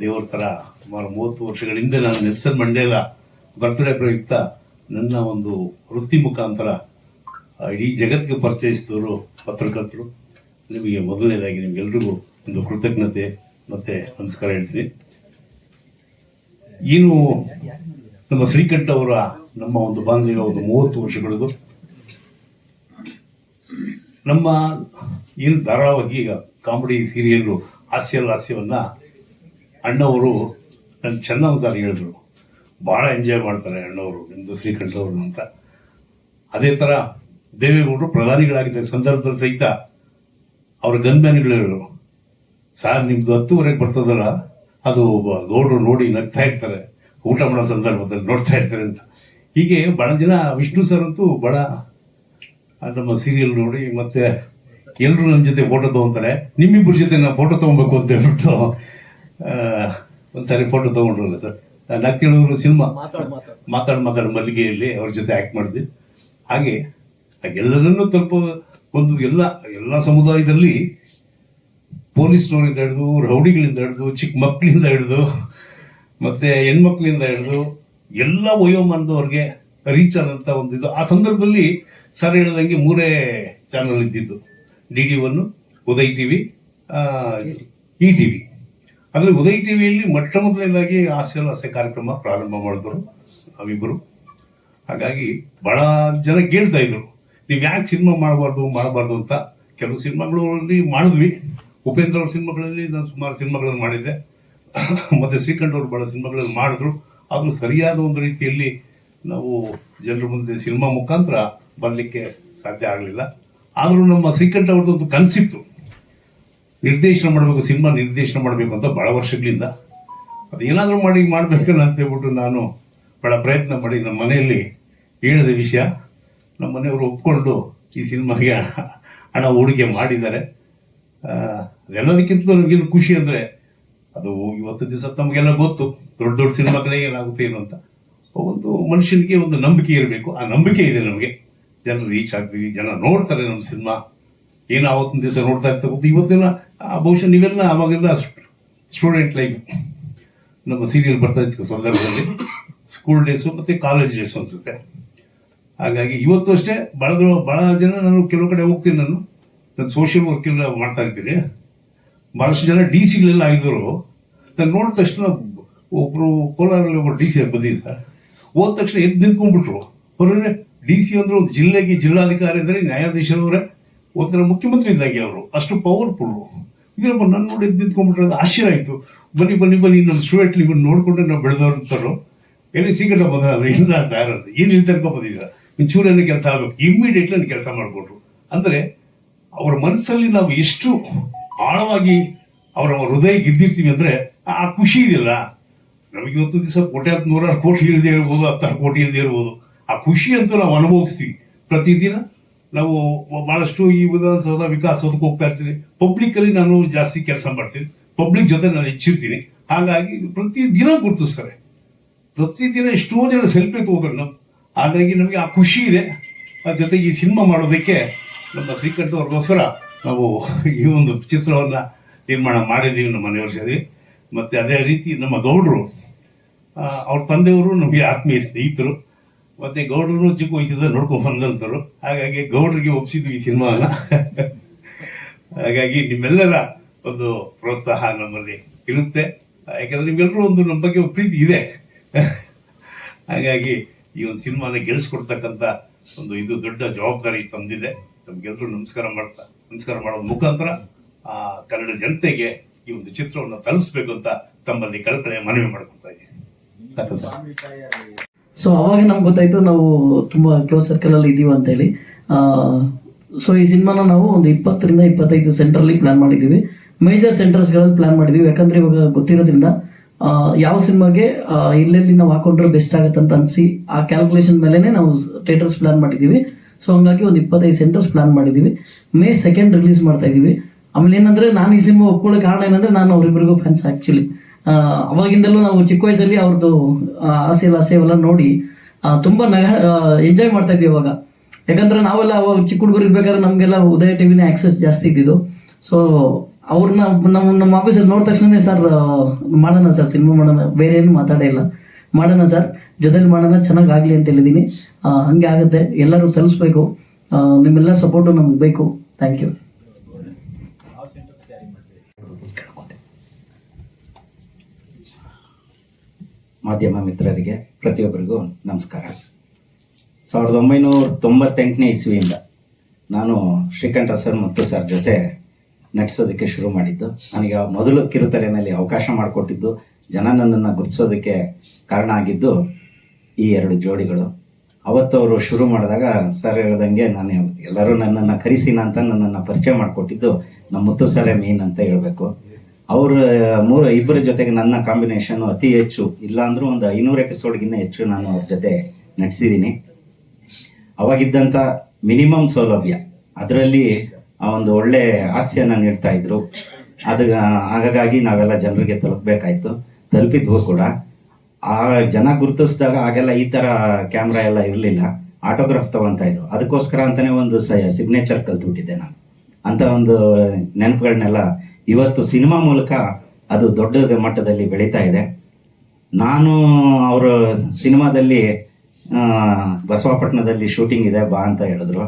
ದೇವರ ಥರ ಸುಮಾರು ಮೂವತ್ತು ವರ್ಷಗಳ ಹಿಂದೆ ನಾನು ನೆಲ್ಸನ್ ಮಂಡೇಲ ಬರ್ತ್ಡೇ ಪ್ರಯುಕ್ತ ನನ್ನ ಒಂದು ವೃತ್ತಿ ಮುಖಾಂತರ ಇಡೀ ಜಗತ್ತಿಗೆ ಪರಿಚಯಿಸಿದವರು ಪತ್ರಕರ್ತರು. ನಿಮಗೆ ಮೊದಲನೇದಾಗಿ ನಿಮ್ಗೆಲ್ರಿಗೂ ಒಂದು ಕೃತಜ್ಞತೆ ಮತ್ತೆ ನಮಸ್ಕಾರ ಹೇಳ್ತೀನಿ. ಏನು ನಮ್ಮ ಶ್ರೀಕಂಠ ಅವರ ನಮ್ಮ ಒಂದು ಬಾಂಧವ್ಯ ಒಂದು ಮೂವತ್ತು ವರ್ಷಗಳದು. ನಮ್ಮ ಏನು ಧಾರಾವಾಹಿ ಈಗ ಕಾಮಿಡಿ ಸೀರಿಯಲ್ ಹಾಸ್ಯ ಹಾಸ್ಯವನ್ನ ಅಣ್ಣವರು ನನ್ನ ಚೆನ್ನ ಸರ್ ಹೇಳಿದ್ರು ಬಹಳ ಎಂಜಾಯ್ ಮಾಡ್ತಾರೆ ಅಣ್ಣವರು ನಿಮ್ಮದು ಶ್ರೀಕಂಠ ಅವರು ಅಂತ. ಅದೇ ತರ ದೇವೇಗೌಡರು ಪ್ರಧಾನಿಗಳಾಗಿದ್ದ ಸಂದರ್ಭದಲ್ಲಿ ಸಹಿತ ಅವರ ಗನ್ಮ್ಯಾನ್ಗಳು ಹೇಳಿದ್ರು, ಸರ್, ನಿಮ್ದು ಹತ್ತುವರೆಗೆ ಬರ್ತದಲ್ಲ, ಅದು ಗೌಡರು ಗೌಡ್ರು ನೋಡಿ ನಗ್ತಾ ಇರ್ತಾರೆ, ಊಟ ಮಾಡೋ ಸಂದರ್ಭದಲ್ಲಿ ನೋಡ್ತಾ ಇರ್ತಾರೆ ಅಂತ. ಹೀಗೆ ಬಹಳ ಜನ ವಿಷ್ಣು ಸರ್ ಅಂತೂ ಬಹಳ ನಮ್ಮ ಸೀರಿಯಲ್ ನೋಡಿ ಮತ್ತೆ ಎಲ್ಲರೂ ನನ್ನ ಜೊತೆ ಫೋಟೋ ತಗೊಂತಾರೆ, ನಿಮ್ಮಿಬ್ಬರ ಜೊತೆ ನಾವು ಫೋಟೋ ತಗೊಬೇಕು ಅಂತ ಹೇಳ್ಬಿಟ್ಟು ಆ, ಒಂದ್ಸಾರಿ ಫೋಟೋ ತಗೊಂಡ್ರಲ್ಲ ಸರ್. ನಕ್ಕಿಳೂರು ಸಿನಿಮಾ. ಮಾತಾಡ್ ಮಾತಾಡ್. ಮಲ್ಲಿಗೆಯಲ್ಲಿ ಅವ್ರ ಜೊತೆ ಆಕ್ಟ್ ಮಾಡಿದ್ವಿ ಹಾಗೆ ಎಲ್ಲರನ್ನೂ ತಲುಪ ಒಂದು ಎಲ್ಲ ಎಲ್ಲ ಸಮುದಾಯದಲ್ಲಿ ಪೊಲೀಸ್ನವರಿಂದ ಹಿಡಿದು ರೌಡಿಗಳಿಂದ ಹಿಡಿದು ಚಿಕ್ಕ ಮಕ್ಕಳಿಂದ ಹಿಡಿದು ಮತ್ತೆ ಹೆಣ್ಮಕ್ಳಿಂದ ಹಿಡಿದು ಎಲ್ಲ ವಯೋಮಾನದವ್ರಿಗೆ ರೀಚ್ ಆದಂತ ಒಂದು ಇದು. ಆ ಸಂದರ್ಭದಲ್ಲಿ ಸರ್ ಹೇಳಿದಂಗೆ ಮೂರೇ ಚಾನಲ್ ಇದ್ದಿದ್ದು. D D one Uday TV E TV ಅದ್ರಲ್ಲಿ ಉದಯ್ ಟಿವಿಯಲ್ಲಿ ಮೊಟ್ಟ ಮೊದಲನೇದಾಗಿ ಹಾಸ್ಯ ಕಾರ್ಯಕ್ರಮ ಪ್ರಾರಂಭ ಮಾಡಿದ್ರು ನಾವಿಬ್ಬರು ಹಾಗಾಗಿ ಬಹಳ ಜನ ಕೇಳ್ತಾ ಇದ್ರು, ನೀವು ಯಾಕೆ ಸಿನಿಮಾ ಮಾಡಬಾರ್ದು ಮಾಡಬಾರ್ದು ಅಂತ? ಕೆಲವು ಸಿನಿಮಾಗಳಲ್ಲಿ ಮಾಡಿದ್ವಿ. ಉಪೇಂದ್ರ ಅವ್ರ ಸಿನಿಮಾಗಳಲ್ಲಿ ನಾನು ಸುಮಾರು ಸಿನಿಮಾಗಳನ್ನು ಮಾಡಿದ್ದೆ. ಮತ್ತೆ ಶ್ರೀಕಂಠ ಅವರು ಬಹಳ ಸಿನಿಮಾಗಳನ್ನು ಮಾಡಿದ್ರು. ಆದ್ರೂ ಸರಿಯಾದ ಒಂದು ರೀತಿಯಲ್ಲಿ ನಾವು ಜನರ ಮುಂದೆ ಸಿನಿಮಾ ಮುಖಾಂತರ ಬರಲಿಕ್ಕೆ ಸಾಧ್ಯ ಆಗಲಿಲ್ಲ. ಆದರೂ ನಮ್ಮ ಶ್ರೀಕಂಠ ಅವ್ರದ್ದೊಂದು ಕನಸಿತ್ತು. ನಿರ್ದೇಶನ ಮಾಡಬೇಕು, ಸಿನಿಮಾ ನಿರ್ದೇಶನ ಮಾಡಬೇಕು ಅಂತ ಬಹಳ ವರ್ಷಗಳಿಂದ. ಅದೇನಾದ್ರೂ ಮಾಡಿ ಮಾಡ್ಬೇಕಲ್ಲ ಅಂತ ಹೇಳ್ಬಿಟ್ಟು ನಾನು ಬಹಳ ಪ್ರಯತ್ನ ಮಾಡಿ ನಮ್ಮ ಮನೆಯಲ್ಲಿ ಹೇಳಿದ ವಿಷಯ. ನಮ್ಮ ಮನೆಯವರು ಒಪ್ಕೊಂಡು ಈ ಸಿನಿಮಾಗೆ ಹಣ ಹೂಡಿಕೆ ಮಾಡಿದ್ದಾರೆ. ಅದೆಲ್ಲದಕ್ಕಿಂತ ನಮಗೇನು ಖುಷಿ ಅಂದ್ರೆ ಅದು ಇವತ್ತು ದಿವಸ ತಮಗೆಲ್ಲ ಗೊತ್ತು, ದೊಡ್ಡ ದೊಡ್ಡ ಸಿನಿಮಾಗಳೇ ಏನಾಗುತ್ತೆ ಏನು ಅಂತ. ಒಂದು ಮನುಷ್ಯನಿಗೆ ಒಂದು ನಂಬಿಕೆ ಇರಬೇಕು. ಆ ನಂಬಿಕೆ ಇದೆ ನಮಗೆ. ಜನ ರೀಚ್ ಆಗ್ತೀವಿ, ಜನ ನೋಡ್ತಾರೆ ನಮ್ಮ ಸಿನಿಮಾ. ಏನು ಆವತ್ತಿನ ದಿವಸ ನೋಡ್ತಾ ಇರ್ತಾ ಗೊತ್ತು ಇವತ್ತಿನ ಬಹುಶಃ ನೀವೆಲ್ಲ ಅವಾಗೆಲ್ಲ ಸ್ಟೂಡೆಂಟ್ ಲೈಫ್ ನಮ್ಮ ಸೀರಿಯಲ್ ಬರ್ತಾ ಇತ್ತು ಸಂದರ್ಭದಲ್ಲಿ. ಸ್ಕೂಲ್ ಡೇಸು ಮತ್ತೆ ಕಾಲೇಜ್ ಡೇಸು ಅನ್ಸುತ್ತೆ. ಹಾಗಾಗಿ ಇವತ್ತು ಅಷ್ಟೇ ಬಹಳ ಭಾಳ ಜನ ನಾನು ಕೆಲವು ಕಡೆ ಹೋಗ್ತೀನಿ ನಾನು. ನಾನು ಸೋಷಿಯಲ್ ವರ್ಕ್ ಎಲ್ಲ ಮಾಡ್ತಾ ಇರ್ತೀನಿ ಬಹಳಷ್ಟು ಜನ ಡಿ ಸಿಗಳೆಲ್ಲ ಆಗಿದ್ರು. ನಾನು ನೋಡಿದ ತಕ್ಷಣ ಒಬ್ಬರು ಕೋಲಾರಲ್ಲಿ ಒಬ್ಬರು ಡಿ ಸಿ ಬಂದಿದೆ ಸರ್. ಹೋದ ತಕ್ಷಣ ಎದ್ದು ನಿಂತ್ಕೊಂಡ್ಬಿಟ್ರು. ಹೊರಗಡೆ ಡಿ ಸಿ ಅಂದ್ರೆ ಒಂದು ಜಿಲ್ಲೆಗೆ ಜಿಲ್ಲಾಧಿಕಾರಿ ಅಂದ್ರೆ ನ್ಯಾಯಾಧೀಶರವರೇ. ಒಂಥರ ಮುಖ್ಯಮಂತ್ರಿ ಇದ್ದಾಗೆ ಅವರು, ಅಷ್ಟು ಪವರ್ಫುಲ್ ಇದ್ರಪ್ಪ ನನ್ನ ನೋಡಿ ನಿಂತ್ಕೊಂಡ್ಬಿಟ್ರೆ ಆಶ್ಚರ್ಯ ಆಯ್ತು. ಬನ್ನಿ ಬನ್ನಿ ಬನ್ನಿ ನಮ್ಮ ಸ್ಟೂಡೆಂಟ್ ನಿಮ್ಮನ್ನು ನೋಡ್ಕೊಂಡು ನಾವು ಬೆಳೆದವ್ರು ಅಂತಾರೋ? ಎಲ್ಲಿ ಸಿಗಲ್ಲ ಬಂದ್ರೆ ಇಲ್ಲ ಅಂತ ಯಾರಂತ. ಏನ್ ಇಲ್ಲಿ ತನಕ ಬಂದಿದ್ದೀರಾ? ಒಂಚೂರು ಕೆಲಸ ಆಗ್ಬೇಕು. ಇಮಿಡಿಯೇಟ್ಲಿ ನನಗೆ ಕೆಲಸ ಮಾಡಿಕೊಟ್ರು ಅಂದ್ರೆ ಅವರ ಮನಸ್ಸಲ್ಲಿ ನಾವು ಎಷ್ಟು ಆಳವಾಗಿ ಅವರ ಹೃದಯ ಗೆದ್ದಿರ್ತೀವಿ ಅಂದ್ರೆ ಆ ಖುಷಿ ಇದೆಯಲ್ಲ? ನಮಗೆ ಇವತ್ತು ದಿವಸ ಕೋಟ್ಯಾಂತ ನೂರಾರು ಕೋಟಿ ಇಲ್ಲದೆ ಇರ್ಬೋದು, ಹತ್ತಾರು ಕೋಟಿ ಇಲ್ಲದೆ ಇರ್ಬೋದು. ಆ ಖುಷಿ ಅಂತೂ ನಾವು ಅನುಭವಿಸ್ತೀವಿ. ಪ್ರತಿದಿನ ನಾವು ಬಹಳಷ್ಟು ಈ ವಿಧಾನಸೌಧ ವಿಕಾಸೋದಕ್ಕೆ ಹೋಗ್ತಾ ಇರ್ತೀನಿ ಪಬ್ಲಿಕ್ ಅಲ್ಲಿ ನಾನು ಜಾಸ್ತಿ ಕೆಲಸ ಮಾಡ್ತೀನಿ. ಪಬ್ಲಿಕ್ ಜೊತೆ ನಾನು ಹೆಚ್ಚಿರ್ತೀನಿ. ಹಾಗಾಗಿ ಪ್ರತಿ ದಿನ ಗುರುತಿಸ್ತಾರೆ. ಪ್ರತಿದಿನ ಎಷ್ಟೋ ಜನ ಸೆಲ್ಫಿ ತಗೋತಾರೆ ನಾವು ಹಾಗಾಗಿ ನಮಗೆ ಆ ಖುಷಿ ಇದೆ. ಜೊತೆಗೆ ಈ ಸಿನಿಮಾ ಮಾಡೋದಕ್ಕೆ ನಮ್ಮ ಶ್ರೀಕಂಠ ಅವ್ರಿಗೋಸ್ಕರ ನಾವು ಈ ಒಂದು ಚಿತ್ರವನ್ನ ನಿರ್ಮಾಣ ಮಾಡಿದ್ದೀವಿ ನಮ್ಮ ಮನೆಯವ್ರ ಸೇರಿ ಮತ್ತೆ ಅದೇ ರೀತಿ ನಮ್ಮ ಗೌಡ್ರು ಅವ್ರ ತಂದೆಯವರು ನಮಗೆ ಆತ್ಮೀಯ ಸ್ನೇಹಿತರು. ಮತ್ತೆ ಗೌಡ್ರು ಚಿಕ್ಕ ವಯಸ್ಸಿಂದ ನೋಡ್ಕೊಂಡ್ ಬಂದಂತರು ಹಾಗಾಗಿ ಗೌಡ್ರಿಗೆ ಒಪ್ಸಿದ್ವಿ ಈ ಸಿನಿಮಾನ ಹಾಗಾಗಿ ನಿಮ್ಮೆಲ್ಲರ ಒಂದು ಪ್ರೋತ್ಸಾಹ ನಮ್ಮಲ್ಲಿ ಇರುತ್ತೆ. ಯಾಕಂದ್ರೆ ನಿಮ್ಗೆಲ್ಲರೂ ಒಂದು ನಮ್ಮ ಬಗ್ಗೆ ಪ್ರೀತಿ ಇದೆ. ಹಾಗಾಗಿ ಈ ಒಂದು ಸಿನಿಮಾನ ಗೆಲ್ಸ್ಕೊಡ್ತಕ್ಕಂತ ಒಂದು ಇದು ದೊಡ್ಡ ಜವಾಬ್ದಾರಿ ತಂದಿದೆ ನಮ್ಗೆಲ್ಲರೂ ನಮಸ್ಕಾರ ಮಾಡ್ತಾ, ನಮಸ್ಕಾರ ಮಾಡೋದ್ ಮುಖಾಂತರ ಆ ಕನ್ನಡ ಜನತೆಗೆ ಈ ಒಂದು ಚಿತ್ರವನ್ನು ತಲುಪಿಸ್ಬೇಕು ಅಂತ ತಮ್ಮಲ್ಲಿ ಕಲ್ಪನೆ ಮನವಿ ಮಾಡ್ಕೊತಾ ಇದ್ದೀನಿ. ಸೊ ಅವಾಗ ನಮ್ಗೆ ಗೊತ್ತಾಯ್ತು ನಾವು ತುಂಬಾ ಕ್ಲೋಸ್ ಸರ್ಕಲ್ ಅಲ್ಲಿ ಇದೀವಿ ಅಂತ ಹೇಳಿ. ಸೊ ಈ ಸಿನಿಮಾನ ನಾವು ಒಂದು ಇಪ್ಪತ್ತರಿಂದ ಇಪ್ಪತ್ತೈದು ಸೆಂಟರ್ ಅಲ್ಲಿ ಪ್ಲಾನ್ ಮಾಡಿದೀವಿ ಮೇಜರ್ ಸೆಂಟರ್ಸ್ಗಳಲ್ಲಿ ಪ್ಲಾನ್ ಮಾಡಿದೀವಿ ಯಾಕಂದ್ರೆ ಇವಾಗ ಗೊತ್ತಿರೋದ್ರಿಂದ ಯಾವ ಸಿನಿಮಾಗೆ ಇಲ್ಲೆಲ್ಲಿ ನಾವು ಹಾಕೊಂಡ್ರೆ ಬೆಸ್ಟ್ ಆಗುತ್ತೆ ಅಂತ ಅನ್ಸಿ ಆ ಕ್ಯಾಲ್ಕುಲೇಷನ್ ಮೇಲೆನೆ ನಾವು ಥಿಯೇಟರ್ಸ್ ಪ್ಲಾನ್ ಮಾಡಿದೀವಿ ಸೊ ಹಂಗಾಗಿ ಒಂದು ಇಪ್ಪತ್ತೈದು ಸೆಂಟರ್ಸ್ ಪ್ಲಾನ್ ಮಾಡಿದೀವಿ ಮೇ ಸೆಕೆಂಡ್ ರಿಲೀಸ್ ಮಾಡ್ತಾ ಇದೀವಿ. ಆಮೇಲೆ ಏನಂದ್ರೆ ನಾನು ಈ ಸಿನಿಮಾ ಒಪ್ಕೊಳ್ಳೋ ಕಾರಣ ಏನಂದ್ರೆ ನಾನು ಅವರಿಬ್ಬರಿಗೂ ಫ್ಯಾನ್ಸ್ ಆಕ್ಚುಲಿ ಅವಾಗಿಂದಲೂ ನಾವು ಚಿಕ್ಕ ವಯಸ್ಸಲ್ಲಿ ಅವ್ರದ್ದು ಆಸೆ ಆಸೆ ಎಲ್ಲ ನೋಡಿ ತುಂಬಾ ನಗ ಎಂಜಾಯ್ ಮಾಡ್ತಾ ಇದ್ವಿ ಅವಾಗ. ಯಾಕಂದ್ರೆ ನಾವೆಲ್ಲ ಅವಾಗ ಚಿಕ್ಕ ಹುಡುಗರು ಇರ್ಬೇಕಾದ್ರೆ ನಮ್ಗೆಲ್ಲ ಉದಯ ಟಿವಿನೇ ಆಕ್ಸೆಸ್ ಜಾಸ್ತಿ ಇದ್ದಿದ್ದು. ಸೊ ಅವ್ರನ್ನ ನಾವು ನಮ್ಮ ಆಫೀಸಲ್ಲಿ ನೋಡಿದ ತಕ್ಷಣ ಸರ್ ಮಾಡೋಣ ಸರ್ ಸಿನಿಮಾ ಮಾಡೋಣ ಬೇರೆ ಏನು ಮಾತಾಡೇ ಇಲ್ಲ. ಮಾಡೋಣ ಸರ್ ಜೊತೆಲಿ ಮಾಡೋಣ ಚೆನ್ನಾಗಿ ಆಗಲಿ ಅಂತ ಹೇಳಿದ್ದೀನಿ. ಹಂಗೆ ಆಗುತ್ತೆ. ಎಲ್ಲರೂ ತಲುಪಿಸ್ಬೇಕು ನಿಮ್ಮೆಲ್ಲ ಸಪೋರ್ಟು ನಮ್ಗೆ ಬೇಕು. ಥ್ಯಾಂಕ್ ಯು ಮಾಧ್ಯಮ ಮಿತ್ರರಿಗೆ ಪ್ರತಿಯೊಬ್ಬರಿಗೂ ನಮಸ್ಕಾರ. ಸಾವಿರದ ಒಂಬೈನೂರ ತೊಂಬತ್ತೆಂಟನೇ ಇಸ್ವಿಯಿಂದ ನಾನು ಶ್ರೀಕಂಠ ಸರ್ ಮತ್ತು ಸರ್ ಜೊತೆ ನಟಿಸೋದಕ್ಕೆ ಶುರು ಮಾಡಿದ್ದು. ನನಗೆ ಮೊದಲು ಕಿರುತೆರೆನಲ್ಲಿ ಅವಕಾಶ ಮಾಡಿಕೊಟ್ಟಿದ್ದು, ಜನ ನನ್ನನ್ನು ಗುರುತಿಸೋದಕ್ಕೆ ಕಾರಣ ಆಗಿದ್ದು ಈ ಎರಡು ಜೋಡಿಗಳು. ಅವತ್ತು ಅವರು ಶುರು ಮಾಡಿದಾಗ ಸರ್ ಹೇಳ್ದಂಗೆ ನಾನು ಎಲ್ಲರೂ ನನ್ನನ್ನು ಕರೆಸಿನ ಅಂತ ನನ್ನನ್ನು ಪರಿಚಯ ಮಾಡಿಕೊಟ್ಟಿದ್ದು ನಮ್ಮ ಮುತ್ತು ಸರೇ ಮೇನ್ ಅಂತ ಹೇಳಬೇಕು. ಅವ್ರ ಮೂರು, ಇಬ್ಬರ ಜೊತೆಗೆ ನನ್ನ ಕಾಂಬಿನೇಷನ್ ಅತಿ ಹೆಚ್ಚು. ಇಲ್ಲ ಅಂದ್ರೂ ಒಂದು ಐನೂರು ಎಪಿಸೋಡ್ಗಿನ್ನ ಹೆಚ್ಚು ನಾನು ಅವ್ರ ಜೊತೆ ನಟಿಸಿದ್ದೀನಿ ಅವಾಗಿದ್ದಂಥ ಮಿನಿಮಮ್ ಸೌಲಭ್ಯ. ಅದರಲ್ಲಿ ಆ ಒಂದು ಒಳ್ಳೆ ಹಾಸ್ಯನ ನೀಡ್ತಾ ಇದ್ರು. ಅದು ಹಾಗಾಗಿ ನಾವೆಲ್ಲ ಜನರಿಗೆ ತಲುಪಬೇಕಾಯ್ತು. ತಲುಪಿದ್ವು ಕೂಡ. ಆ ಜನ ಗುರುತಿಸಿದಾಗ ಆಗೆಲ್ಲ ಈ ತರ ಕ್ಯಾಮ್ರಾ ಎಲ್ಲ ಇರಲಿಲ್ಲ. ಆಟೋಗ್ರಾಫ್ ತಗೊಂತ ಇದ್ರು. ಅದಕ್ಕೋಸ್ಕರ ಅಂತಾನೆ ಒಂದು ಸಿಗ್ನೇಚರ್ ಕಲ್ತ್ಬಿಟ್ಟಿದ್ದೆ ನಾನು. ಅಂತ ಒಂದು ನೆನಪುಗಳನ್ನೆಲ್ಲ ಇವತ್ತು ಸಿನಿಮಾ ಮೂಲಕ ಅದು ದೊಡ್ಡ ಮಟ್ಟದಲ್ಲಿ ಬೆಳೀತಾ ಇದೆ. ನಾನು ಅವರು ಸಿನಿಮಾದಲ್ಲಿ ಬಸವಪಟ್ಟಣದಲ್ಲಿ ಶೂಟಿಂಗ್ ಇದೆ, ಬಾ ಅಂತ ಹೇಳಿದ್ರು.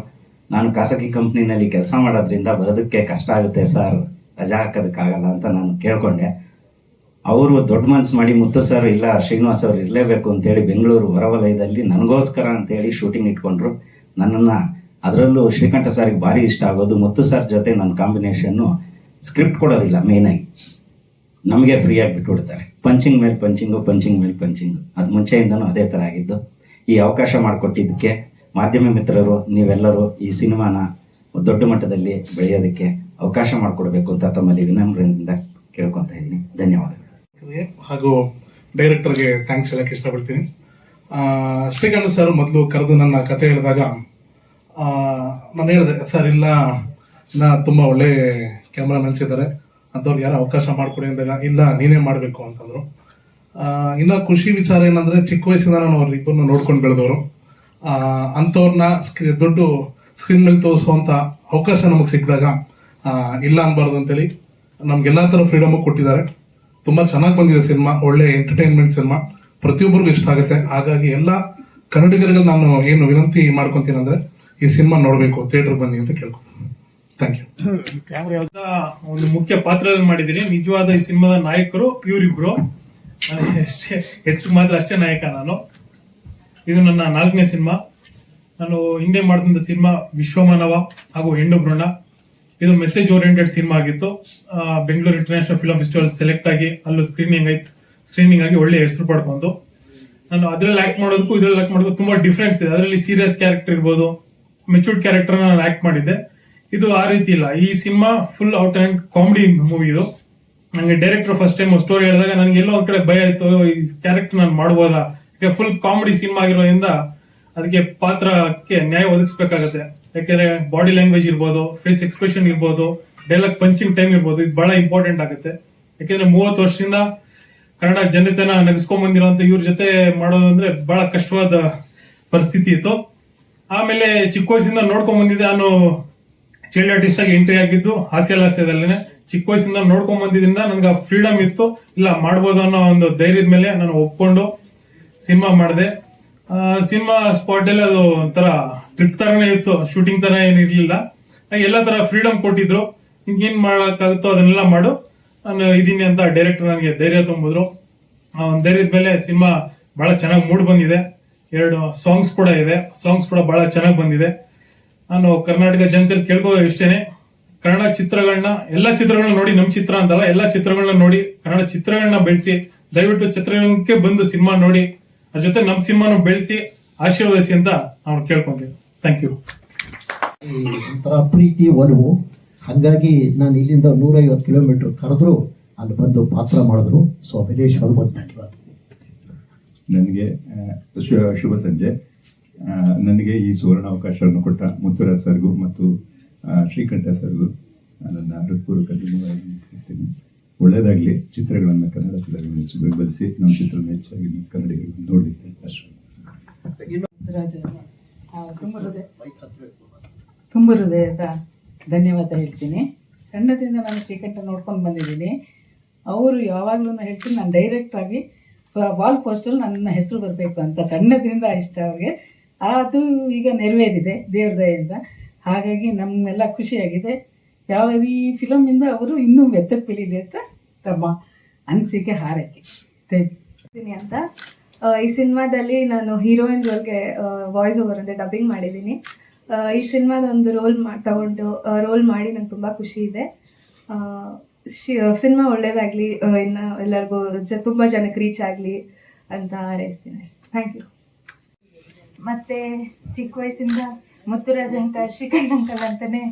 ನಾನು ಖಾಸಗಿ ಕಂಪ್ನಿನಲ್ಲಿ ಕೆಲಸ ಮಾಡೋದ್ರಿಂದ ಬರೋದಕ್ಕೆ ಕಷ್ಟ ಆಗುತ್ತೆ, ಸರ್, ರಜಾ ಹಾಕೋದಕ್ಕಾಗಲ್ಲ ಅಂತ ನಾನು ಕೇಳಿಕೊಂಡೆ. ಅವರು ದೊಡ್ಡ ಮನಸ್ಸು ಮಾಡಿ, ಮುತ್ತು ಸರ್, ಇಲ್ಲ, ಶ್ರೀನಿವಾಸ್ ಅವರು ಇರಲೇಬೇಕು ಅಂತೇಳಿ ಬೆಂಗಳೂರು ಹೊರವಲಯದಲ್ಲಿ ನನಗೋಸ್ಕರ ಅಂತೇಳಿ ಶೂಟಿಂಗ್ ಇಟ್ಕೊಂಡ್ರು. ನನ್ನನ್ನು ಅದರಲ್ಲೂ ಶ್ರೀಕಂಠ ಸರ್ಗೆ ಭಾರಿ ಇಷ್ಟ ಆಗೋದು, ಮುತ್ತು ಸರ್ ಜೊತೆ ನನ್ನ ಕಾಂಬಿನೇಷನ್ನು ಸ್ಕ್ರಿಪ್ಟ್ ಕೊಡೋದಿಲ್ಲ ಮೇಯ್ನಾಗಿ ನಮಗೆ ಫ್ರೀಯಾಗಿ ಬಿಟ್ಬಿಡ್ತಾರೆ. ಪಂಚಿಂಗ್ ಮೇಲೆ ಪಂಚಿಂಗು ಪಂಚಿಂಗ್ ಮೇಲೆ ಪಂಚಿಂಗು ಅದು ಮುಂಚೆಯಿಂದನೂ ಅದೇ ಥರ ಆಗಿದ್ದು. ಈ ಅವಕಾಶ ಮಾಡಿಕೊಟ್ಟಿದ್ದಕ್ಕೆ ಮಾಧ್ಯಮ ಮಿತ್ರರು, ನೀವೆಲ್ಲರೂ ಈ ಸಿನಿಮಾನ ದೊಡ್ಡ ಮಟ್ಟದಲ್ಲಿ ಬೆಳೆಯೋದಕ್ಕೆ ಅವಕಾಶ ಮಾಡಿಕೊಡ್ಬೇಕು ಅಂತ ತಮ್ಮಲ್ಲಿ ವಿನಮ್ರದಿಂದ ಕೇಳ್ಕೊತಾ ಇದ್ದೀನಿ. ಧನ್ಯವಾದಗಳು. ಹಾಗೂ ಡೈರೆಕ್ಟರ್ಗೆ ಥ್ಯಾಂಕ್ಸ್ ಹೇಳಕ್ಕೆ ಇಷ್ಟಪಡ್ತೀನಿ. ಶ್ರೀಕಾಂತ್ ಸರ್ ಮೊದಲು ಕರೆದು ನನ್ನ ಕತೆ ಹೇಳಿದಾಗ ನಾನು ಹೇಳಿದೆ, ಸರ್ ಇಲ್ಲ, ನಾ ತುಂಬಾ ಒಳ್ಳೆ ಕ್ಯಾಮ್ರಾಮನ್ಸ್ ಇದ್ದಾರೆ ಅಂಥವ್ರಿಗೆ ಯಾರು ಅವಕಾಶ ಮಾಡ್ಕೊಡಿ ಅಂದಾಗ ಇಲ್ಲ, ನೀನೇ ಮಾಡಬೇಕು ಅಂತಂದ್ರು. ಇನ್ನ ಖುಷಿ ವಿಚಾರ ಏನಂದ್ರೆ ಚಿಕ್ಕ ವಯಸ್ಸಿಂದ ನಾನು ಅವ್ರ ಇಬ್ಬರನ್ನ ನೋಡ್ಕೊಂಡು ಬೆಳೆದವರು. ಅಂಥವ್ರನ್ನ ಸ್ಕ್ರೀ- ದೊಡ್ಡ ಸ್ಕ್ರೀನ್ ಮೇಲೆ ತೋರಿಸುವಂತ ಅವಕಾಶ ನಮಗೆ ಸಿಕ್ಕಿದಾಗ ಇಲ್ಲ ಅನ್ಬಾರ್ದು ಅಂತೇಳಿ ನಮ್ಗೆಲ್ಲ ಥರ ಫ್ರೀಡಮ್ ಕೊಟ್ಟಿದ್ದಾರೆ. ತುಂಬಾ ಚೆನ್ನಾಗಿ ಬಂದಿದೆ ಸಿನಿಮಾ. ಒಳ್ಳೆ ಎಂಟರ್ಟೈನ್ಮೆಂಟ್ ಸಿನಿಮಾ. ಪ್ರತಿಯೊಬ್ಬರಿಗೂ ಇಷ್ಟ ಆಗುತ್ತೆ. ಹಾಗಾಗಿ ಎಲ್ಲ ಕನ್ನಡಿಗರಿಗೆ ನಾನು ಏನು ವಿನಂತಿ ಮಾಡ್ಕೊತೀನಂದ್ರೆ ಈ ಸಿನಿಮಾ ನೋಡಬೇಕು ಥಿಯೇಟರ್ ಬನ್ನಿ ಅಂತ ಅಂತ ಒಂದು ಮುಖ್ಯ ಪಾತ್ರದಲ್ಲಿ ಮಾಡಿದ್ದೀನಿ. ನಿಜವಾದ ಈ ಸಿನಿಮಾದ ನಾಯಕರು ಇವರಿಬ್ರು ನನಗೆ ಅಷ್ಟೇ ಹೆಸರು ಮಾತ್ರ ಅಷ್ಟೇ ನಾಯಕ ನಾನು. ಇದು ನನ್ನ ನಾಲ್ಕನೇ ಸಿನಿಮಾ. ನಾನು ಹಿಂದೆ ಮಾಡಿದಂತ ಸಿನಿಮಾ ವಿಶ್ವಮಾನವ ಹಾಗೂ ಹೆಣ್ಣು ಭ್ರೂಣ. ಇದು ಮೆಸೇಜ್ ಓರಿಯೆಂಟೆಡ್ ಸಿನಿಮಾ ಆಗಿತ್ತು. Bengaluru international film festival select ಆಗಿ ಅಲ್ಲೂ ಸ್ಕ್ರೀನಿಂಗ್ ಆಯ್ತು. ಸ್ಕ್ರೀನಿಂಗ್ ಆಗಿ ಒಳ್ಳೆ ಹೆಸರು ಪಡ್ಕೊಂಡು ನಾನು ಅದ್ರಲ್ಲಿ ಆಕ್ಟ್ ಮಾಡೋದಕ್ಕೂ, ಇದ್ರಲ್ಲಿ ಆಕ್ಟ್ ಮಾಡೋದಕ್ಕೂ ತುಂಬಾ ಡಿಫ್ರೆನ್ಸ್ ಇದೆ. ಅದರಲ್ಲಿ ಸೀರಿಯಸ್ ಕ್ಯಾರೆಕ್ಟರ್ ಇರ್ಬೋದು. ಮೆಚೂರ್ಡ್ ಕ್ಯಾರೆಕ್ಟರ್ ನಾನು ಆಕ್ಟ್ ಮಾಡಿದ್ದೆ. ಇದು ಆ ರೀತಿ ಇಲ್ಲ. ಈ cinema full out and comedy movie ಇದು. ನನಗೆ ಡೈರೆಕ್ಟರ್ ಫಸ್ಟ್ ಟೈಮ್ ಸ್ಟೋರಿ ಹೇಳಿದಾಗ ನನಗೆ ಎಲ್ಲೋ ಒಂದ್ ಕಡೆ ಭಯ ಆಯ್ತು ಈ ಕ್ಯಾರೆಕ್ಟರ್ ನಾನು ಮಾಡಬಹುದಾ ಯಾಕೆ ಫುಲ್ ಕಾಮಿಡಿ ಸಿನಿಮಾ ಆಗಿರೋದ್ರಿಂದ ಅದಕ್ಕೆ ಪಾತ್ರಕ್ಕೆ ನ್ಯಾಯ ಒದಗಿಸ್ಬೇಕಾಗತ್ತೆ. ಯಾಕೆಂದ್ರೆ ಬಾಡಿ ಲ್ಯಾಂಗ್ವೇಜ್ ಇರ್ಬೋದು ಫೇಸ್ ಎಕ್ಸ್ಪ್ರೆಷನ್ ಇರ್ಬೋದು ಡೈಲಾಗ್ ಪಂಚಿಂಗ್ ಟೈಮ್ ಇರ್ಬೋದು, ಇದು ಬಹಳ ಇಂಪಾರ್ಟೆಂಟ್ ಆಗುತ್ತೆ. ಯಾಕೆಂದ್ರೆ ಮೂವತ್ತು ವರ್ಷದಿಂದ ಕನ್ನಡ ಜನತೆನ ನಗಿಸ್ಕೊಂಡ್ ಬಂದಿರೋಂತ ಇವ್ರ ಜೊತೆ ಮಾಡೋದು ಅಂದ್ರೆ ಬಹಳ ಕಷ್ಟವಾದ ಪರಿಸ್ಥಿತಿ ಇತ್ತು. ಆಮೇಲೆ ಚಿಕ್ಕ ವಯಸ್ಸಿಂದ ನೋಡ್ಕೊಂಡ್ ಬಂದಿದ್ದೆ ನಾನು ಚೈಲ್ಡ್ ಆರ್ಟಿಸ್ಟ್ ಆಗಿ ಎಂಟ್ರಿ ಆಗಿದ್ದು ಹಾಸ್ಯ ಚಿಕ್ಕ ವಯಸ್ಸಿಂದ ನೋಡ್ಕೊಂಡ್ ಬಂದಿದ್ರಿಂದ ನನ್ಗೆ ಫ್ರೀಡಮ್ ಇತ್ತು. ಇಲ್ಲ, ಮಾಡ್ಬೋದು ಅನ್ನೋ ಒಂದು ಧೈರ್ಯದ ಮೇಲೆ ನಾನು ಒಪ್ಕೊಂಡು ಸಿನಿಮಾ ಮಾಡಿದೆ. ಸಿನಿಮಾ ಸ್ಪಾಟ್ ಅಲ್ಲಿ ಅದು ಒಂಥರ ಟ್ರಿಪ್ ತರನೇ ಇತ್ತು. ಶೂಟಿಂಗ್ ತರ ಏನ್ ಇರ್ಲಿಲ್ಲ. ನಂಗೆ ಎಲ್ಲ ತರ ಫ್ರೀಡಮ್ ಕೊಟ್ಟಿದ್ರು. ಏನ್ ಮಾಡಕ್ಕಾಗುತ್ತೋ ಅದನ್ನೆಲ್ಲ ಮಾಡು. ನಾನು ಇದೀನಿ ಅಂತ ಡೈರೆಕ್ಟರ್ ನನಗೆ ಧೈರ್ಯ ತುಂಬಿದ್ರು. ಆ ಒಂದು ಧೈರ್ಯದ ಮೇಲೆ ಸಿನಿಮಾ ಬಹಳ ಚೆನ್ನಾಗಿ ಮೂಡ್ ಬಂದಿದೆ. ಎರಡು ಸಾಂಗ್ಸ್ ಕೂಡ ಇದೆ. ಸಾಂಗ್ಸ್ ಕೂಡ ಬಹಳ ಚೆನ್ನಾಗಿ ಬಂದಿದೆ. ನಾನು ಕರ್ನಾಟಕ ಜನತೆ ಕೇಳ್ಬೋದು ಇಷ್ಟೇನೆ. ಕನ್ನಡ ಚಿತ್ರಗಳನ್ನ ಎಲ್ಲಾ ಚಿತ್ರಗಳನ್ನ ನೋಡಿ ನಮ್ಮ ಚಿತ್ರ ಅಂತಲ್ಲ ಎಲ್ಲಾ ಚಿತ್ರಗಳನ್ನ ನೋಡಿ ಕನ್ನಡ ಚಿತ್ರಗಳನ್ನ ಬೆಳೆಸಿ ದಯವಿಟ್ಟು ಚಿತ್ರರಂಗಕ್ಕೆ ಬಂದು ಸಿನಿಮಾ ನೋಡಿ ಅದ್ರ ಜೊತೆ ನಮ್ಮ ಸಿನಿಮಾನು ಬೆಳೆಸಿ ಆಶೀರ್ವದಿಸಿ ಅಂತ ನಾವು ಕೇಳ್ಕೊಂತೀವಿ ಥ್ಯಾಂಕ್ ಯು ಒಂಥರ ಪ್ರೀತಿ ಒಲವು ಹಾಗಾಗಿ ನಾನು ಇಲ್ಲಿಂದ ನೂರೈವತ್ತು ಕಿಲೋಮೀಟರ್ ಕರೆದ್ರು ಅಲ್ಲಿ ಬಂದು ಪಾತ್ರ ಮಾಡಿದ್ರು. ಸೊ ವಿನೇಶ್ ಅವ್ರಿಗೂ ಒಂದು ಧನ್ಯವಾದ. ನನಗೆ ಶುಭ ಸಂಜೆ. ನನಗೆ ಈ ಸುವರ್ಣ ಅವಕಾಶವನ್ನು ಕೊಟ್ಟ ಮುತ್ತುರಾಜ್ ಸರ್ಗೂ ಮತ್ತು ಶ್ರೀಕಂಠ ಸರ್ಗೂ ನನ್ನ ಹೃತ್ಪೂರ್ವಕ ಧನ್ಯವಾದ ಒಳ್ಳೆಯದಾಗಲಿ ಚಿತ್ರಗಳನ್ನು ಕನ್ನಡ ಚಿತ್ರಗಳನ್ನು ಹೆಚ್ಚು ಬೆಂಬಲಿಸಿ ನಮ್ಮ ಚಿತ್ರವನ್ನು ಹೆಚ್ಚಾಗಿ ಕನ್ನಡಿಗರು ನೋಡಲಿಕ್ಕೆ ಅಷ್ಟು. ತುಂಬ ಹೃದಯ ತುಂಬ ಹೃದಯದ ಧನ್ಯವಾದ ಹೇಳ್ತೀನಿ. ಸಣ್ಣದಿಂದ ನಾನು ಶ್ರೀಕಂಠ ನೋಡ್ಕೊಂಡು ಬಂದಿದ್ದೀನಿ. ಅವರು ಯಾವಾಗಲೂ ಹೇಳ್ತೀನಿ ನಾನು ಡೈರೆಕ್ಟ್ ಆಗಿ ವಾಲ್ ಪೋಸ್ಟಲ್ಲಿ ನನ್ನ ಹೆಸರು ಬರಬೇಕು ಅಂತ. ಸಣ್ಣದಿಂದ ಇಷ್ಟ ಅವ್ರಿಗೆ. ಅದು ಈಗ ನೆರವೇರಿದೆ ದೇವ್ರ ದಯೆಯಿಂದ. ಹಾಗಾಗಿ ನಮ್ಮೆಲ್ಲ ಖುಷಿಯಾಗಿದೆ. ಯಾವ ಈ ಫಿಲಮಿಂದ ಅವರು ಇನ್ನೂ ಬೆಳೀಲಿ ಅಂತ ತಮ್ಮ ಅನಿಸಿಕೆ ಹಾರೈಕೆ. ಅಂತ. ಈ ಸಿನಿಮಾದಲ್ಲಿ ನಾನು ಹೀರೋಯಿನ್ ರೋಲ್ಗೆ ವಾಯ್ಸ್ ಓವರ್ ಅಂದರೆ ಡಬ್ಬಿಂಗ್ ಮಾಡಿದ್ದೀನಿ. ಈ ಸಿನಿಮಾದ ಒಂದು ರೋಲ್ ಮಾ, ತಗೊಂಡು ರೋಲ್ ಮಾಡಿ ನಂಗೆ ತುಂಬ ಖುಷಿ ಇದೆ. ಸಿನಿಮಾ ಒಳ್ಳೇದಾಗಲಿ ಇನ್ನು ಎಲ್ಲರಿಗೂ ಜ, ತುಂಬ ಜನಕ್ಕೆ ರೀಚ್ ಆಗಲಿ ಅಂತ ಹಾರೈಸ್ತೀನಿ ಅಷ್ಟೇ. ಥ್ಯಾಂಕ್ ಯು ಮತ್ತೆ ಚಿಕ್ಕ ವಯಸ್ಸಿಂದ ಮುತ್ತುರಾಜ್ ಅಂಕಲ್ ಶ್ರೀಕಂಠ್ ಅಂಕಲ್ ಅಂತಾನೆ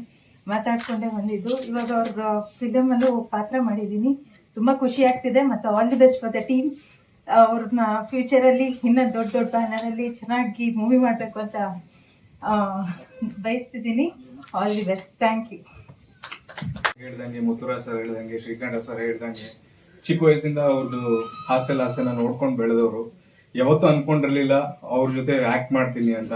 ಮಾತಾಡ್ಕೊಂಡೆ ಬಂದಿದ್ದು. ಇವಾಗ ಅವ್ರ ಫಿಲಮ್ ಅಲ್ಲೂ ಪಾತ್ರ ಮಾಡಿದ್ದೀನಿ ತುಂಬಾ ಖುಷಿ ಆಗ್ತಿದೆ ಮತ್ತೆ all the best for the team ಅವ್ರನ್ನ ಫ್ಯೂಚರ್ ಅಲ್ಲಿ ಇನ್ನೂ ದೊಡ್ಡ ದೊಡ್ಡ ಬ್ಯಾನರ್ ಅಲ್ಲಿ ಚೆನ್ನಾಗಿ ಮೂವಿ ಮಾಡಬೇಕು ಅಂತ ಬಯಸ್ತಿದ್ದೀನಿ. All the best thank you ಹೇಳ್ದಂಗೆ ಮುತ್ತುರಾಜ್ ಸರ್ ಹೇಳ್ದಂಗೆ, ಶ್ರೀಕಂಠ ಸರ್ ಹೇಳ್ದಂಗೆ, ಚಿಕ್ಕ ವಯಸ್ಸಿಂದ ಅವ್ರದ್ದು ಹಾಸ್ಯಲ್ ಹಾಸ್ಯನ ನೋಡ್ಕೊಂಡು ಬೆಳೆದವರು. ಯಾವತ್ತೂ ಅನ್ಕೊಂಡಿರ್ಲಿಲ್ಲ, ಅವ್ರ ಜೊತೆ ಆಕ್ಟ್ ಮಾಡ್ತೀನಿ ಅಂತ.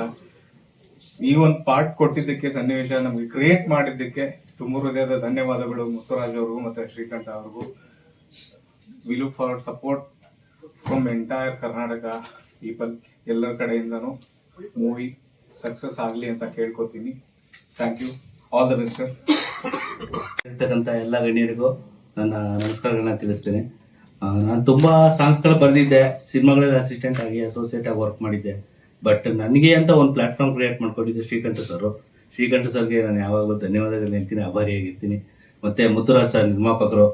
ಈ ಒಂದು ಪಾರ್ಟ್ ಕೊಟ್ಟಿದ್ದಕ್ಕೆ ಸನ್ನಿವೇಶ, ನಮ್ಗೆ ಕ್ರಿಯೇಟ್ ಮಾಡಿದ್ದಕ್ಕೆ ತುಂಬ ಹೃದಯದ ಧನ್ಯವಾದಗಳು ಮುತ್ತುರಾಜ್ ಅವ್ರಿಗೂ ಮತ್ತೆ ಶ್ರೀಕಂಠ ಅವ್ರಿಗೂ. We look for support from entire Karnataka people ಎಲ್ಲರ ಕಡೆಯಿಂದನೂ. ಮೂವಿ ಸಕ್ಸಸ್ ಆಗಲಿ ಅಂತ ಕೇಳ್ಕೊತೀನಿ. Thank you all the best sir ಇರ್ತಕ್ಕಂಥ ಎಲ್ಲ ಗಣ್ಯರಿಗೂ ನನ್ನ ನಮಸ್ಕಾರಗಳನ್ನ ತಿಳಿಸ್ತೇನೆ. ನಾನು ತುಂಬಾ ಸಾಂಗ್ಸ್ಗಳು ಬರೆದಿದ್ದೆ. ಸಿನಿಮಾಗಳಲ್ಲಿ ಅಸಿಸ್ಟೆಂಟ್ ಆಗಿ ಅಸೋಸಿಯೇಟ್ ಆಗಿ ವರ್ಕ್ ಮಾಡಿದ್ದೆ. ಬಟ್ ನನಗೆ ಅಂತ ಒಂದು ಪ್ಲಾಟ್ಫಾರ್ಮ್ ಕ್ರಿಯೇಟ್ ಮಾಡ್ಕೊಂಡಿದ್ದು ಶ್ರೀಕಂಠ ಸರ್ ಶ್ರೀಕಂಠ ಸರ್ಗೆ ನಾನು ಯಾವಾಗಲೂ ಧನ್ಯವಾದಗಳು ಹೇಳ್ತೀನಿ. ಆಭಾರಿಯಾಗಿರ್ತೀನಿ ಮತ್ತೆ ಮುತ್ತುರಾಜ್ ಸರ್ ನಿರ್ಮಾಪಕರು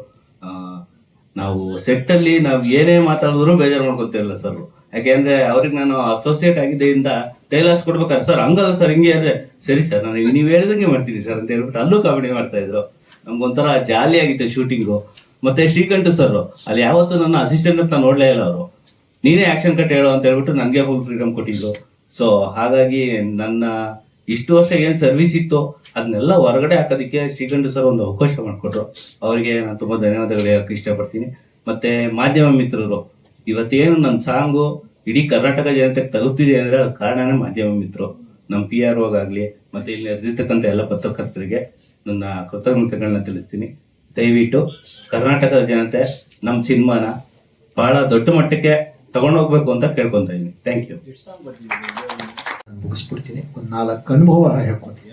ನಾವು ಸೆಟ್ ಅಲ್ಲಿ ನಾವು ಏನೇ ಮಾತಾಡಿದ್ರು ಬೇಜಾರು ಮಾಡ್ಕೊತಿರಲ್ಲ ಸರ್ ಯಾಕೆಂದ್ರೆ ಅವ್ರಿಗೆ ನಾನು ಅಸೋಸಿಯೇಟ್ ಆಗಿದ್ದರಿಂದ ಟೈಲರ್ಸ್ ಕೊಡ್ಬೇಕಾದ್ರೆ ಸರ್ ಹಂಗಲ್ಲ ಸರ್ ಹಿಂಗೆ ಅಂದ್ರೆ ಸರಿ ಸರ್ ನಾನು ನೀವು ಹೇಳಿದಂಗೆ ಮಾಡ್ತೀನಿ ಸರ್ ಅಂತ ಹೇಳ್ಬಿಟ್ಟು ಅಲ್ಲೂ ಕಾಮಿಡಿ ಮಾಡ್ತಾ ಇದ್ರು. ನಮ್ಗೊಂಥರ ಜಾಲಿ ಆಗಿತ್ತು ಶೂಟಿಂಗು ಮತ್ತೆ ಶ್ರೀಕಂಠ ಸರ್ ಅಲ್ಲಿ ಯಾವತ್ತೂ ನನ್ನ ಅಸಿಸ್ಟೆಂಟ್ ಅಂತ ನೋಡ್ಲೇ ಇಲ್ಲ ಅವರು. ನೀನೇ ಆಕ್ಷನ್ ಕಟ್ ಹೇಳು ಅಂತ ಹೇಳ್ಬಿಟ್ಟು ನನಗೆ ಹೋಗಿ ಫ್ರೀಡಮ್ ಕೊಟ್ಟಿದ್ರು. ಸೊ ಹಾಗಾಗಿ ನನ್ನ ಇಷ್ಟು ವರ್ಷ ಏನ್ ಸರ್ವಿಸ್ ಇತ್ತು ಅದನ್ನೆಲ್ಲ ಹೊರಗಡೆ ಹಾಕೋದಕ್ಕೆ ಶ್ರೀಕಂಠ ಸರ್ ಒಂದು ಅವಕಾಶ ಮಾಡಿಕೊಟ್ರು. ಅವರಿಗೆ ನಾನು ತುಂಬಾ ಧನ್ಯವಾದಗಳು ಹೇಳಕ್ ಇಷ್ಟಪಡ್ತೀನಿ. ಮತ್ತೆ ಮಾಧ್ಯಮ ಮಿತ್ರರು, ಇವತ್ತೇನು ನನ್ನ ಸಾಂಗು ಇಡೀ ಕರ್ನಾಟಕ ಜನತೆಗೆ ತಲುಪ್ತಿದೆ ಅಂದ್ರೆ ಕಾರಣನೇ ಮಾಧ್ಯಮ ಮಿತ್ರರು. ನಮ್ಮ ಪಿ ಆರ್ ಓಗಾಗ್ಲಿ ಮತ್ತೆ ಇಲ್ಲಿ ಅರ್ಜಿರ್ತಕ್ಕಂಥ ಎಲ್ಲ ಪತ್ರಕರ್ತರಿಗೆ ನನ್ನ ಕೃತಜ್ಞತೆಗಳನ್ನ ತಿಳಿಸ್ತೀನಿ. ದಯವಿಟ್ಟು ಕರ್ನಾಟಕದ ಜನತೆ ನಮ್ಮ ಸಿನಿಮಾನ ಬಹಳ ದೊಡ್ಡ ಮಟ್ಟಕ್ಕೆ ತಗೊಂಡೋಗ್ಬೇಕು ಅಂತ ಕೇಳ್ಕೊಂತ ಇದ್ದೀನಿ ಥ್ಯಾಂಕ್ ಯು ನಾನು ಮುಗಿಸ್ಬಿಡ್ತೀನಿ. ಒಂದು ನಾಲ್ಕು ಅನುಭವ ಹೇಳ್ಕೊತೀನಿ.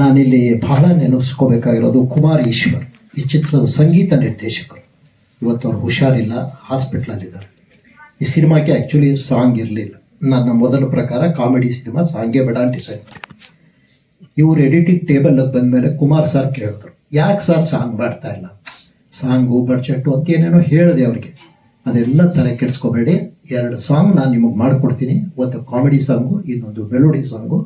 ನಾನಿಲ್ಲಿ ಬಹಳ ನೆನಪಿಸ್ಕೋಬೇಕಾಗಿರೋದು ಕುಮಾರ್ ಈಶ್ವರ್. ಈ ಚಿತ್ರದ ಸಂಗೀತ ನಿರ್ದೇಶಕರು. ಇವತ್ತು ಅವ್ರು ಹುಷಾರಿಲ್ಲ ಹಾಸ್ಪಿಟ್ಲಲ್ಲಿದ್ದಾರೆ. ಈ ಸಿನಿಮಾಕ್ಕೆ ಆ್ಯಕ್ಚುಲಿ ಸಾಂಗ್ ಇರಲಿಲ್ಲ. ನನ್ನ ಮೊದಲ ಪ್ರಕಾರ ಕಾಮಿಡಿ ಸಿನಿಮಾ ಸಾಂಗೆ ಬಡಾಂಟಿ ಸರ್ ಇವ್ರು ಎಡಿಟಿಂಗ್ ಟೇಬಲ್ ಬಂದ್ಮೇಲೆ ಕುಮಾರ್ ಸರ್ ಕೇಳಿದ್ರು. ಯಾಕೆ ಸರ್ ಸಾಂಗ್ ಮಾಡ್ತಾ ಇಲ್ಲ? ಸಾಂಗು ಬಡ್ಜೆಟ್ಟು ಅಂತ ಏನೇನೋ ಹೇಳಿದೆ ಅವ್ರಿಗೆ. ಅದೆಲ್ಲ ತಲೆ ಕೆಡಿಸ್ಕೋಬೇಡಿ. ಎರಡು ಸಾಂಗ್ ನಾನು ನಿಮಗೆ ಮಾಡಿಕೊಡ್ತೀನಿ. ಒಂದು ಕಾಮಿಡಿ ಸಾಂಗು ಇನ್ನೊಂದು ಮೆಲೋಡಿ ಸಾಂಗು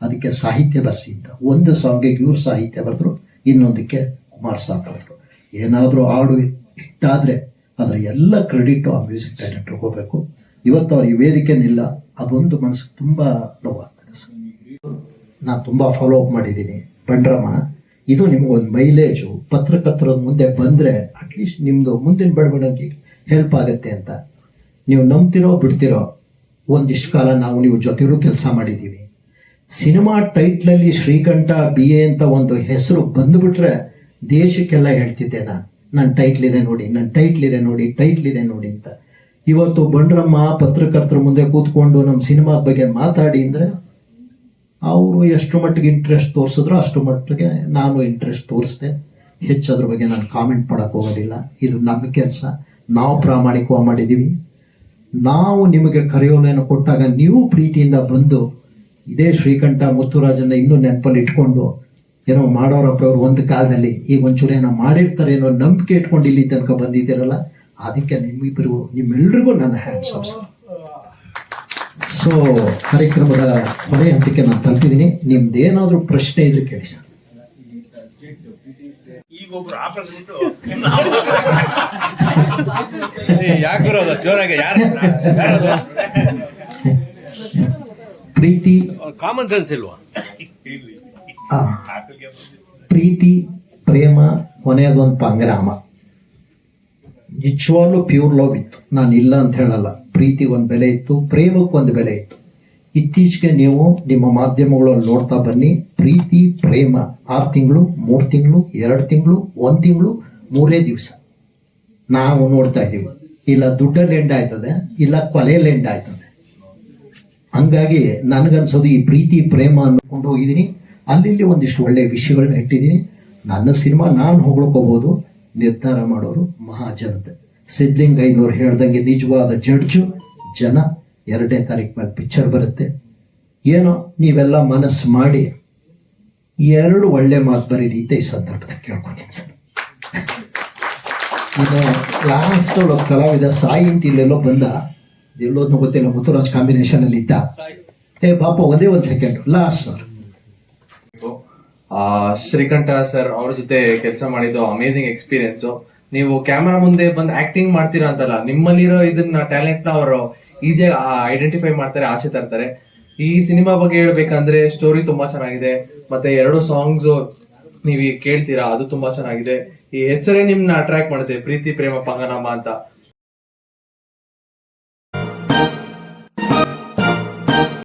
ಅದಕ್ಕೆ ಸಾಹಿತ್ಯ ಬರ್ಸಿ ಅಂತ. ಒಂದು ಸಾಂಗಿಗೆ ಇವ್ರು ಸಾಹಿತ್ಯ ಬರೆದ್ರು, ಇನ್ನೊಂದಕ್ಕೆ ಕುಮಾರ್ ಸಾಂಗ್ ಬರೆದ್ರು. ಏನಾದರೂ ಹಾಡು ಹಿಟ್ಟಾದರೆ ಅದರ ಎಲ್ಲ ಕ್ರೆಡಿಟ್ ಆ ಮ್ಯೂಸಿಕ್ ಡೈರೆಕ್ಟರ್ಗೆ ಹೋಗಬೇಕು ಇವತ್ತು ಅವ್ರಿಗೆ ಈ ವೇದಿಕೆ ನಿಲ್ಲ ಅದೊಂದು ಮನಸ್ಸಿಗೆ ತುಂಬ ನೋವಾಗ್ತದೆ ಸರ್. ನಾನು ತುಂಬ ಫಾಲೋ ಅಪ್ ಮಾಡಿದ್ದೀನಿ. ಬಂಡ್ರಮ್ಮ ಇದು ನಿಮಗೊಂದು ಮೈಲೇಜು ಪತ್ರಕರ್ತರ ಮುಂದೆ ಬಂದರೆ ಅಟ್ಲೀಸ್ಟ್ ನಿಮ್ಮದು ಮುಂದಿನ ಬೆಳವಣಿಗೆ ಹೆಲ್ಪ್ ಆಗುತ್ತೆ ಅಂತ. ನೀವು ನಂಬ್ತಿರೋ, ಬಿಡ್ತಿರೋ, ಒಂದಿಷ್ಟು ಕಾಲ ನಾವು ನೀವು ಜೊತೆಗೂ ಕೆಲಸ ಮಾಡಿದ್ದೀವಿ ಸಿನಿಮಾ ಟೈಟ್ಲಲ್ಲಿ ಶ್ರೀಕಂಠ ಬಿ ಎ ಅಂತ ಒಂದು ಹೆಸರು ಬಂದುಬಿಟ್ರೆ ದೇಶಕ್ಕೆಲ್ಲ ಹೇಳ್ತಿದ್ದೆ ನಾನು. ನನ್ನ ಟೈಟ್ಲ್ ಇದೆ ನೋಡಿ ನನ್ನ ಟೈಟ್ಲ್ ಇದೆ ನೋಡಿ ಟೈಟ್ಲ್ ಇದೆ ನೋಡಿ ಅಂತ. ಇವತ್ತು ಬಂಡ್ರಮ್ಮ ಪತ್ರಕರ್ತರ ಮುಂದೆ ಕೂತ್ಕೊಂಡು ನಮ್ಮ ಸಿನಿಮಾದ ಬಗ್ಗೆ ಮಾತಾಡಿ ಅಂದರೆ ಅವರು ಎಷ್ಟು ಮಟ್ಟಿಗೆ ಇಂಟ್ರೆಸ್ಟ್ ತೋರಿಸಿದ್ರು ಅಷ್ಟು ಮಟ್ಟಿಗೆ ನಾನು ಇಂಟ್ರೆಸ್ಟ್ ತೋರಿಸ್ದೆ. ಹೆಚ್ಚು ಅದ್ರ ಬಗ್ಗೆ ನಾನು ಕಾಮೆಂಟ್ ಮಾಡಕ್ ಹೋಗೋದಿಲ್ಲ. ಇದು ನಮ್ಮ ಕೆಲಸ. ನಾವು ಪ್ರಾಮಾಣಿಕವಾಗಿ ಮಾಡಿದ್ದೀವಿ ನಾವು ನಿಮಗೆ ಕರೆಯೋಲೆಯನ್ನು ಕೊಟ್ಟಾಗ ನೀವು ಪ್ರೀತಿಯಿಂದ ಬಂದು ಇದೇ ಶ್ರೀಕಂಠ ಮುತ್ತುರಾಜನ್ನ ಇನ್ನೂ ನೆನಪಲ್ಲಿ ಇಟ್ಕೊಂಡು ಏನೋ ಮಾಡೋರಪ್ಪ ಅವ್ರು ಒಂದು ಕಾಲದಲ್ಲಿ ಈಗ ಒಂಚೂರು ಏನೋ ಮಾಡಿರ್ತಾರೆ ಏನೋ ನಂಬಿಕೆ ಇಟ್ಕೊಂಡು ಇಲ್ಲಿ ತನಕ ಬಂದಿದ್ದೀರಲ್ಲ? ಅದಕ್ಕೆ ನಿಮ್ಮಿಬ್ಬರಿಗೂ ನಿಮ್ಮೆಲ್ರಿಗೂ ನನ್ನ ಹ್ಯಾಂಡ್ಸ್ ಆಫ್ ಸೊ ಕಾರ್ಯಕ್ರಮದ ಕೊನೆ ಹಂತಕ್ಕೆ ನಾನು ತಲುಪಿದ್ದೀನಿ. ನಿಮ್ದೇನಾದ್ರೂ ಪ್ರಶ್ನೆ ಇದ್ರೆ ಕೇಳಿ ಸರ್. ಪ್ರೀತಿ ಕಾಮನ್ ಸೆನ್ಸ್ ಇಲ್ವಾ? ಪ್ರೀತಿ ಪ್ರೇಮ ಕೊನೆಯದೊಂದು ಪಂಗ್ರಾಮ. ನಿಜವಾಗ್ಲೂ ಪ್ಯೂರ್ ಲವ್ ಇತ್ತು. ನಾನು ಇಲ್ಲ ಅಂತ ಹೇಳಲ್ಲ. ಪ್ರೀತಿಗೆ ಒಂದು ಬೆಲೆ ಇತ್ತು, ಪ್ರೇಮಕ್ಕೆ ಒಂದು ಬೆಲೆ ಇತ್ತು. ಇತ್ತೀಚೆಗೆ ನೀವು ನಿಮ್ಮ ಮಾಧ್ಯಮಗಳಲ್ಲಿ ನೋಡ್ತಾ ಬನ್ನಿ, ಪ್ರೀತಿ, ಪ್ರೇಮ, ಆರು ತಿಂಗಳು, ಮೂರು ತಿಂಗಳು, ಎರಡು ತಿಂಗಳು, ಒಂದು ತಿಂಗಳು, ಮೂರೇ ದಿವಸ. ನಾವು ನೋಡ್ತಾ ಇದ್ದೀವಿ. ಇಲ್ಲ ದುಡ್ಡಲ್ಲಿ ಎಂಡ್ ಆಯ್ತದೆ, ಇಲ್ಲ ಕೊಲೆಯಲ್ಲಿ ಎಂಡ್ ಆಯ್ತದೆ. ಹಂಗಾಗಿ ನನಗನ್ಸೋದು ಈ ಪ್ರೀತಿ, ಪ್ರೇಮ ಅನ್ಕೊಂಡು ಹೋಗಿದ್ದೀನಿ. ಅಲ್ಲಿ ಒಂದಿಷ್ಟು ಒಳ್ಳೆಯ ವಿಷಯಗಳನ್ನ ಇಟ್ಟಿದ್ದೀನಿ. ನನ್ನ ಸಿನಿಮಾ ನಾನು ಹೊಗಳ್ಕೋಬಹುದು ನಿರ್ಧಾರ ಮಾಡೋರು ಮಹಾಜನತೆ ಐನೂರು ಹೇಳ್ದಂಗೆ ನಿಜವಾದ ಜಡ್ಜು ಜನ ಎರಡನೇ ತಾರೀಕು ಮೇಲೆ ಪಿಕ್ಚರ್ ಬರುತ್ತೆ. ಏನೋ ನೀವೆಲ್ಲ ಮನಸ್ಸು ಮಾಡಿ ಎರಡು ಒಳ್ಳೆ ಮಾತು ಬರೀ ರೀತಿ ಈ ಸಂದರ್ಭದಲ್ಲಿ ಕೇಳ್ಕೊತೀನಿ ಸರ್. ಇನ್ನು ಲಾಸ್ಟ್ ಒಬ್ಬ ಕಲಾವಿದ ಸಾಯಿ ಅಂತ ಇಲ್ಲೆಲ್ಲೋ ಬಂದ ಎಲ್ಲೋದ್ನೂ ಗೊತ್ತಿಲ್ಲ ಮುತ್ತುರಾಜ್ ಕಾಂಬಿನೇಷನ್ ಅಲ್ಲಿ ಇದ್ದ. ಏ ಪಾಪ ಒಂದೇ ಒಂದು second last sir Srikanta sir ಅವ್ರ ಜೊತೆ ಕೆಲಸ ಮಾಡಿದ್ದು ಅಮೇಸಿಂಗ್ ಎಕ್ಸ್ಪೀರಿಯನ್ಸ್ ನೀವು ಕ್ಯಾಮರಾ ಮುಂದೆ ಬಂದು ಆಕ್ಟಿಂಗ್ ಮಾಡ್ತೀರಾ ಅಂತಲ್ಲ, ನಿಮ್ಮಲ್ಲಿರೋ ಇದನ್ನ ಟ್ಯಾಲೆಂಟ್ನ ಅವರು ಈಸಿಯಾಗಿ ಐಡೆಂಟಿಫೈ ಮಾಡ್ತಾರೆ, ಆಸೆ ತರ್ತಾರೆ. ಈ ಸಿನಿಮಾ ಬಗ್ಗೆ ಹೇಳ್ಬೇಕಂದ್ರೆ ಸ್ಟೋರಿ ತುಂಬಾ ಚೆನ್ನಾಗಿದೆ. ಮತ್ತೆ ಎರಡು ಸಾಂಗ್ಸ್ ನೀವು ಕೇಳ್ತೀರಾ, ಅದು ತುಂಬಾ ಚೆನ್ನಾಗಿದೆ. ಈ ಹೆಸರೇ ನಿಮ್ನ ಅಟ್ರಾಕ್ಟ್ ಮಾಡುತ್ತೆ, ಪ್ರೀತಿ, ಪ್ರೇಮ, ಪಂಗನಾಮ ಅಂತ.